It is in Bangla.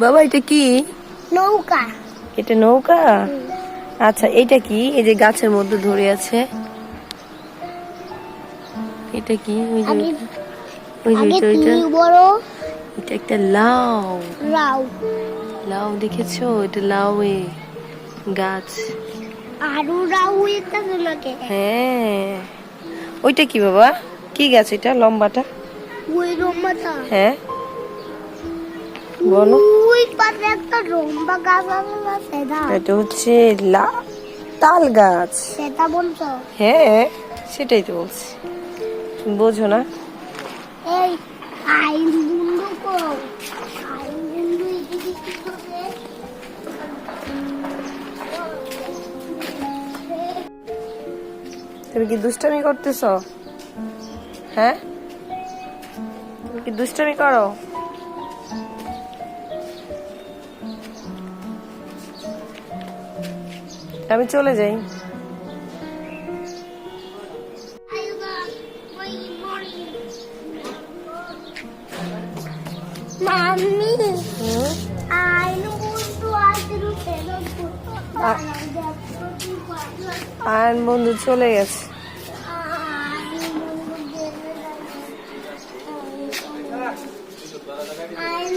বাবা এটা কি? নৌকা। এটা নৌকা? আচ্ছা এটা কি? এই যে গাছের মধ্যে ধরে আছে। এটা কি? ওই যে ওই যে বড়। এটা একটা লাউ। রাও লাউ দেখেছ? এটা লাউ এ গাছ। আরও রাও এটা তোমাকে হ্যাঁ। ওইটা কি বাবা? কি গাছ এটা? লম্বাটা? ওই রম্বাটা হ্যাঁ। বলো। এটা হচ্ছে তাল গাছ। সেটা বলছো? হ্যাঁ সেটাই তো বলছি। তুমি বোঝো না। এই তুমি কি দুষ্টামি করতেছো? হ্যাঁ? তুমি কি দুষ্টামি করো? আমি চলে যাই। মাম্মি? বন্ধু আয়ন বন্ধু চলে গেছে। আইন